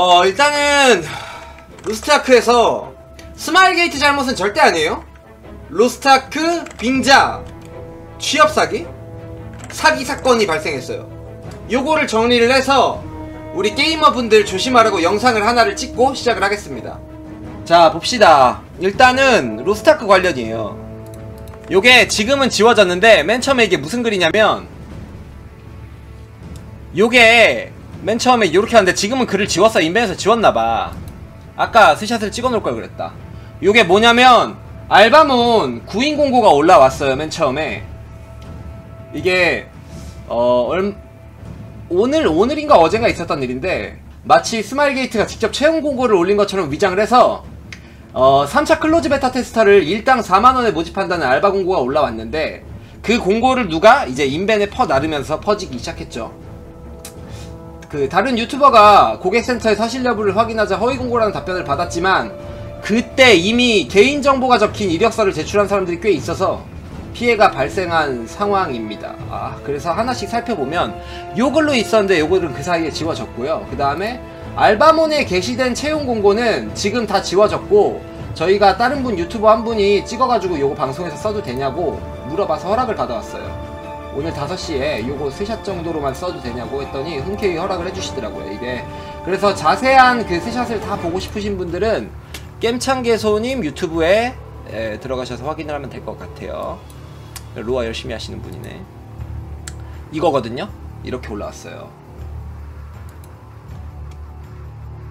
어 일단은 루스타크에서 스마일 게이트 잘못은 절대 아니에요. 로스타크 빙자 취업 사기 사기 사건이 발생했어요. 요거를 정리를 해서 우리 게이머분들 조심하라고 영상을 하나를 찍고 시작을 하겠습니다. 자 봅시다. 일단은 로스타크 관련이에요. 요게 지금은 지워졌는데 맨 처음에 이게 무슨 글이냐면 요게 맨 처음에 요렇게 하는데 지금은 글을 지웠어 인벤에서 지웠나봐. 아까 스샷을 찍어놓을 걸 그랬다. 요게 뭐냐면 알바몬 구인 공고가 올라왔어요 맨 처음에. 이게 어 얼, 오늘 오늘인가 어젠가 있었던 일인데 마치 스마일 게이트가 직접 채용 공고를 올린 것처럼 위장을 해서 어 3차 클로즈 베타 테스터를 일당 4만원에 모집한다는 알바 공고가 올라왔는데 그 공고를 누가 이제 인벤에 퍼 나르면서 퍼지기 시작했죠 그 다른 유튜버가 고객센터의 사실 여부를 확인하자 허위 공고라는 답변을 받았지만 그때 이미 개인정보가 적힌 이력서를 제출한 사람들이 꽤 있어서 피해가 발생한 상황입니다. 아, 그래서 하나씩 살펴보면 요 글로 있었는데 요거는 그 사이에 지워졌고요. 그 다음에 알바몬에 게시된 채용 공고는 지금 다 지워졌고 저희가 다른 분 유튜버 한 분이 찍어가지고 요거 방송에서 써도 되냐고 물어봐서 허락을 받아왔어요. 오늘 5시에 요거 스샷 정도로만 써도 되냐고 했더니 흔쾌히 허락을 해주시더라고요. 이게 그래서 자세한 그 스샷을 다 보고 싶으신 분들은 겜창개소님 유튜브에 에, 들어가셔서 확인을 하면 될 것 같아요. 로아 열심히 하시는 분이네. 이거거든요. 이렇게 올라왔어요.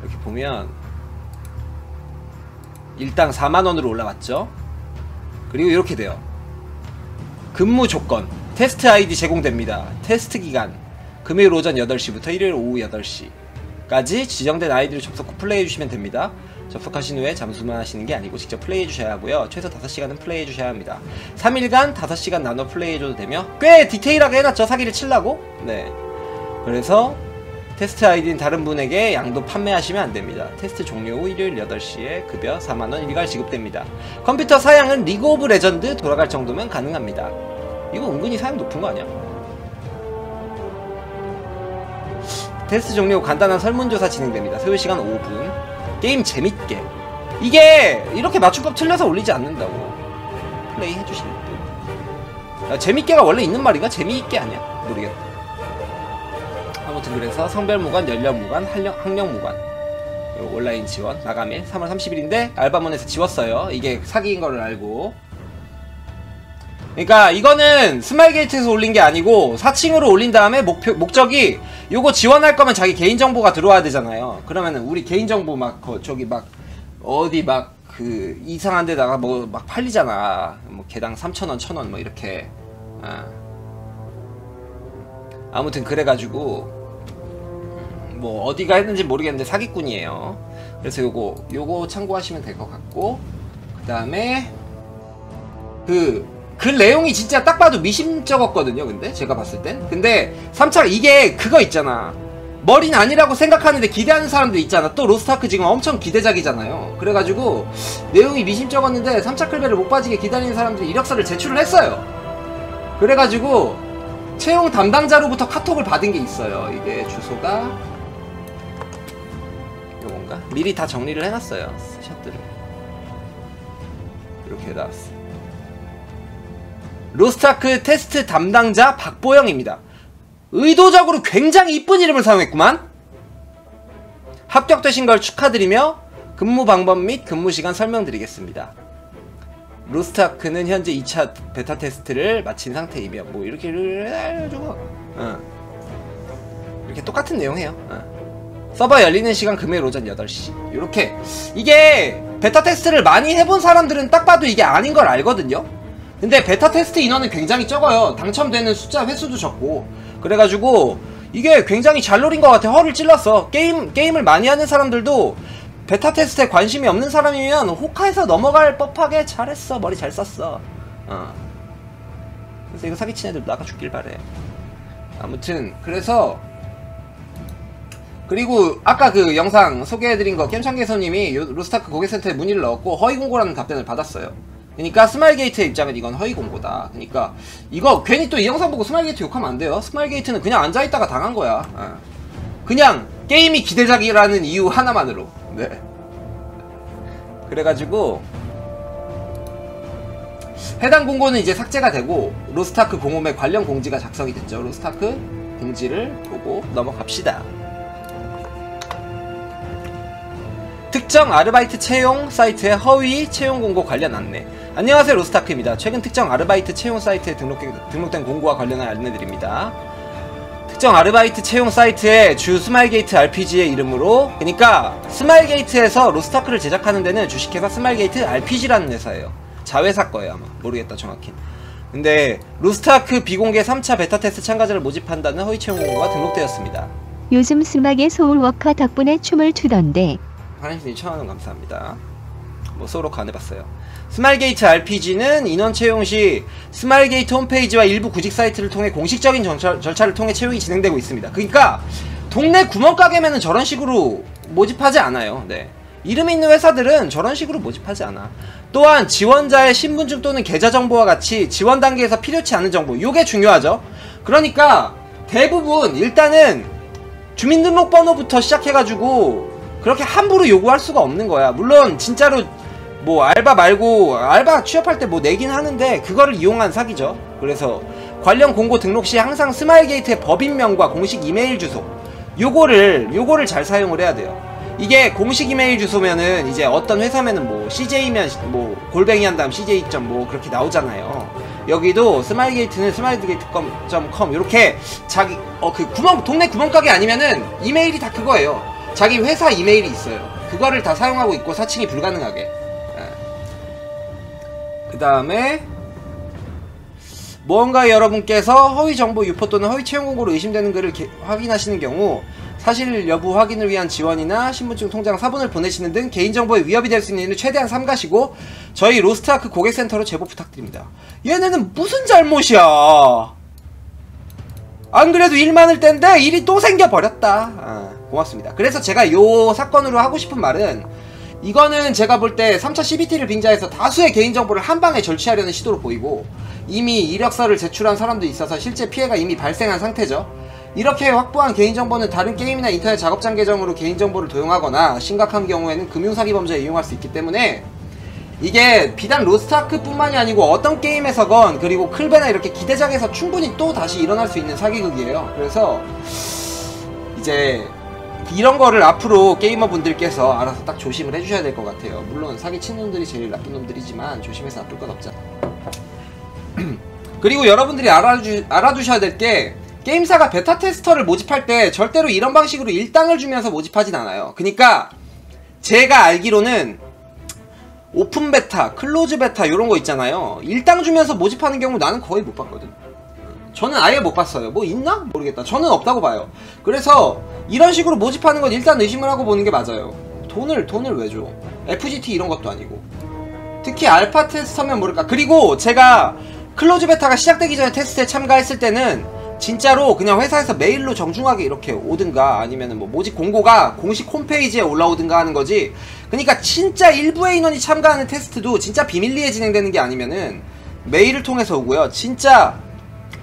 이렇게 보면 일당 4만원으로 올라왔죠. 그리고 이렇게 돼요. 근무 조건 테스트 아이디 제공됩니다. 테스트 기간 금요일 오전 8시부터 일요일 오후 8시까지 지정된 아이디를 접속 후 플레이해 주시면 됩니다. 접속하신 후에 잠수만 하시는 게 아니고 직접 플레이해 주셔야 하고요. 최소 5시간은 플레이해 주셔야 합니다. 3일간 5시간 나눠 플레이해 줘도 되며 꽤 디테일하게 해놨죠. 사기를 칠라고. 네. 그래서 테스트 아이디는 다른 분에게 양도 판매하시면 안 됩니다. 테스트 종료 후 일요일 8시에 급여 4만원 일괄 지급됩니다. 컴퓨터 사양은 리그 오브 레전드 돌아갈 정도면 가능합니다. 이거 은근히 사양 높은 거 아니야? 테스트 종료 후 간단한 설문조사 진행됩니다. 소요 시간 5분. 게임 재밌게. 이게 이렇게 맞춤법 틀려서 올리지 않는다고. 플레이 해주실 분. 야, 재밌게가 원래 있는 말인가? 재미있게 아니야? 모르겠다. 아무튼 그래서 성별 무관, 연령 무관, 학령, 학령 무관. 요 온라인 지원 마감일 3월 30일인데 알바몬에서 지웠어요. 이게 사기인 거를 알고. 그러니까 이거는 스마일 게이트에서 올린 게 아니고 4층으로 올린 다음에 목표 목적이 요거 지원할 거면 자기 개인 정보가 들어와야 되잖아요. 그러면은 우리 개인 정보 막 거, 저기 막 어디 막 그 이상한 데다가 뭐 막 팔리잖아. 뭐 개당 3,000원, 1,000원 뭐 이렇게. 아. 아무튼 그래 가지고 뭐 어디가 했는지 모르겠는데 사기꾼이에요. 그래서 요거 요거 참고하시면 될 것 같고 그 다음에 그 그 내용이 진짜 딱 봐도 미심쩍었거든요. 근데 제가 봤을 땐 근데 3차 이게 그거 있잖아. 머리는 아니라고 생각하는데 기대하는 사람들 있잖아. 또 로스타크 지금 엄청 기대작이잖아요. 그래가지고 내용이 미심쩍었는데 3차 클베를 못 빠지게 기다리는 사람들이 이력서를 제출을 했어요. 그래가지고 채용 담당자로부터 카톡을 받은 게 있어요. 이게 주소가 요건가? 미리 다 정리를 해놨어요. 샷들을 이렇게 해놨어. 로스타크 테스트 담당자 박보영입니다. 의도적으로 굉장히 이쁜 이름을 사용했구만. 합격되신 걸 축하드리며 근무 방법 및 근무 시간 설명드리겠습니다. 로스타크는 현재 2차 베타 테스트를 마친 상태이며 뭐 이렇게 해가지고 어. 이렇게 똑같은 내용해요. 어. 서버 열리는 시간 금요일 오전 8시 이렇게 이게 베타 테스트를 많이 해본 사람들은 딱 봐도 이게 아닌 걸 알거든요. 근데 베타 테스트 인원은 굉장히 적어요. 당첨되는 숫자 횟수도 적고 그래가지고 이게 굉장히 잘 노린 것 같아. 허를 찔렀어. 게임 게임을 많이 하는 사람들도 베타 테스트에 관심이 없는 사람이면 호카에서 넘어갈 법하게 잘했어. 머리 잘 썼어. 어. 그래서 이거 사기친 애들 나가 죽길 바래. 아무튼 그래서 그리고 아까 그 영상 소개해드린 거 캠창개선님이 로스타크 고객센터에 문의를 넣었고 허위 공고라는 답변을 받았어요. 그러니까 스마일게이트의 입장은 이건 허위 공고다. 그러니까 이거 괜히 또 이 영상 보고 스마일게이트 욕하면 안 돼요. 스마일게이트는 그냥 앉아있다가 당한 거야. 어. 그냥 게임이 기대작이라는 이유 하나만으로. 네. 그래가지고 해당 공고는 이제 삭제가 되고 로스타크 공홈에 관련 공지가 작성이 됐죠. 로스타크 공지를 보고 넘어갑시다. 특정 아르바이트 채용 사이트의 허위 채용 공고 관련 안내. 안녕하세요 로스타크입니다. 최근 특정 아르바이트 채용 사이트에 등록된, 등록된 공고와 관련한 안내드립니다. 특정 아르바이트 채용 사이트에 주 스마일게이트 RPG의 이름으로 그러니까 스마일게이트에서 로스타크를 제작하는 데는 주식회사 스마일게이트 RPG라는 회사예요. 자회사 거예요 아마 모르겠다 정확히. 근데 로스타크 비공개 3차 베타 테스트 참가자를 모집한다는 허위 채용 공고가 등록되었습니다. 요즘 스마게 소울워커 덕분에 춤을 추던데 하나님 천원원 감사합니다. 뭐 소록 안 해봤어요. 스마일게이트 RPG는 인원 채용 시 스마일게이트 홈페이지와 일부 구직 사이트를 통해 공식적인 절차, 절차를 통해 채용이 진행되고 있습니다. 그러니까 동네 구멍가게면은 저런 식으로 모집하지 않아요. 네. 이름 있는 회사들은 저런 식으로 모집하지 않아. 또한 지원자의 신분증 또는 계좌 정보와 같이 지원 단계에서 필요치 않은 정보, 이게 중요하죠. 그러니까 대부분 일단은 주민등록번호부터 시작해가지고 그렇게 함부로 요구할 수가 없는 거야. 물론 진짜로 뭐 알바 말고 알바 취업할 때 뭐 내긴 하는데 그거를 이용한 사기죠. 그래서 관련 공고 등록 시 항상 스마일 게이트의 법인명과 공식 이메일 주소 요거를 요거를 잘 사용을 해야 돼요. 이게 공식 이메일 주소면은 이제 어떤 회사면은 뭐 CJ면 뭐 골뱅이 한 다음 CJ. 뭐 그렇게 나오잖아요. 여기도 스마일 게이트는 스마일 게이트.com 이렇게 자기 어 그 구멍 동네 구멍가게 아니면은 이메일이 다 그거예요. 자기 회사 이메일이 있어요. 그거를 다 사용하고 있고 사칭이 불가능하게. 그 다음에 무언가 여러분께서 허위 정보 유포 또는 허위 채용 공고로 의심되는 글을 게- 확인하시는 경우 사실 여부 확인을 위한 지원이나 신분증 통장 사본을 보내시는 등 개인정보에 위협이 될 수 있는 일을 최대한 삼가시고 저희 로스트아크 고객센터로 제보 부탁드립니다. 얘네는 무슨 잘못이야? 안 그래도 일 많을 텐데 일이 또 생겨버렸다. 아, 고맙습니다. 그래서 제가 요 사건으로 하고 싶은 말은 이거는 제가 볼 때 3차 CBT를 빙자해서 다수의 개인정보를 한 방에 절취하려는 시도로 보이고 이미 이력서를 제출한 사람도 있어서 실제 피해가 이미 발생한 상태죠. 이렇게 확보한 개인정보는 다른 게임이나 인터넷 작업장 계정으로 개인정보를 도용하거나 심각한 경우에는 금융사기 범죄에 이용할 수 있기 때문에 이게 비단 로스트아크 뿐만이 아니고 어떤 게임에서건 그리고 클베나 이렇게 기대작에서 충분히 또 다시 일어날 수 있는 사기극이에요. 그래서 이제 이런 거를 앞으로 게이머 분들께서 알아서 딱 조심을 해주셔야 될 것 같아요. 물론 사기 치는 놈들이 제일 나쁜 놈들이지만 조심해서 나쁠 건 없잖아. 그리고 여러분들이 알아주, 알아두셔야 될 게 게임사가 베타 테스터를 모집할 때 절대로 이런 방식으로 일당을 주면서 모집하진 않아요. 그니까 제가 알기로는 오픈 베타, 클로즈 베타 이런 거 있잖아요. 일당 주면서 모집하는 경우 나는 거의 못 봤거든. 저는 아예 못 봤어요. 뭐 있나? 모르겠다. 저는 없다고 봐요. 그래서 이런 식으로 모집하는 건 일단 의심을 하고 보는 게 맞아요. 돈을 돈을 왜 줘? FGT 이런 것도 아니고. 특히 알파 테스터면 모를까. 그리고 제가 클로즈 베타가 시작되기 전에 테스트에 참가했을 때는 진짜로 그냥 회사에서 메일로 정중하게 이렇게 오든가 아니면은 뭐 모집 공고가 공식 홈페이지에 올라오든가 하는 거지. 그러니까 진짜 일부의 인원이 참가하는 테스트도 진짜 비밀리에 진행되는 게 아니면은 메일을 통해서 오고요. 진짜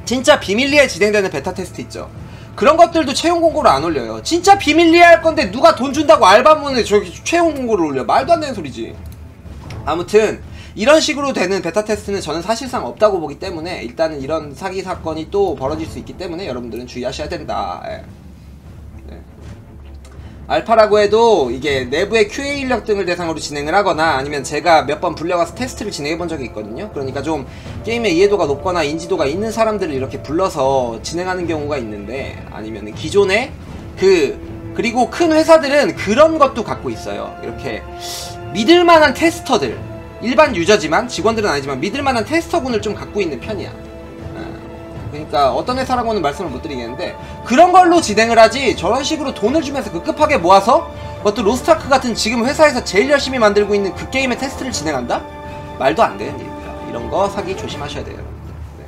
진짜 비밀리에 진행되는 베타 테스트 있죠. 그런 것들도 채용 공고를 안 올려요. 진짜 비밀리에 할 건데 누가 돈 준다고 알바문에 저기 채용 공고를 올려. 말도 안 되는 소리지. 아무튼 이런 식으로 되는 베타 테스트는 저는 사실상 없다고 보기 때문에 일단은 이런 사기 사건이 또 벌어질 수 있기 때문에 여러분들은 주의하셔야 된다. 예. 네. 알파라고 해도 이게 내부의 QA 인력 등을 대상으로 진행을 하거나 아니면 제가 몇 번 불려가서 테스트를 진행해 본 적이 있거든요. 그러니까 좀 게임의 이해도가 높거나 인지도가 있는 사람들을 이렇게 불러서 진행하는 경우가 있는데 아니면 기존에 그 그리고 큰 회사들은 그런 것도 갖고 있어요. 이렇게 믿을 만한 테스터들 일반 유저지만 직원들은 아니지만 믿을 만한 테스터군을 좀 갖고 있는 편이야. 어, 그러니까 어떤 회사라고는 말씀을 못 드리겠는데 그런 걸로 진행을 하지 저런 식으로 돈을 주면서 급급하게 모아서 그것도 로스타크 같은 지금 회사에서 제일 열심히 만들고 있는 그 게임의 테스트를 진행한다? 말도 안 되는 일입니다. 이런 거 사기 조심하셔야 돼요. 네.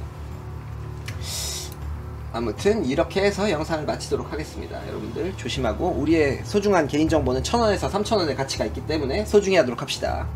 아무튼 이렇게 해서 영상을 마치도록 하겠습니다. 여러분들 조심하고 우리의 소중한 개인정보는 천원에서 삼천원의 가치가 있기 때문에 소중히 하도록 합시다.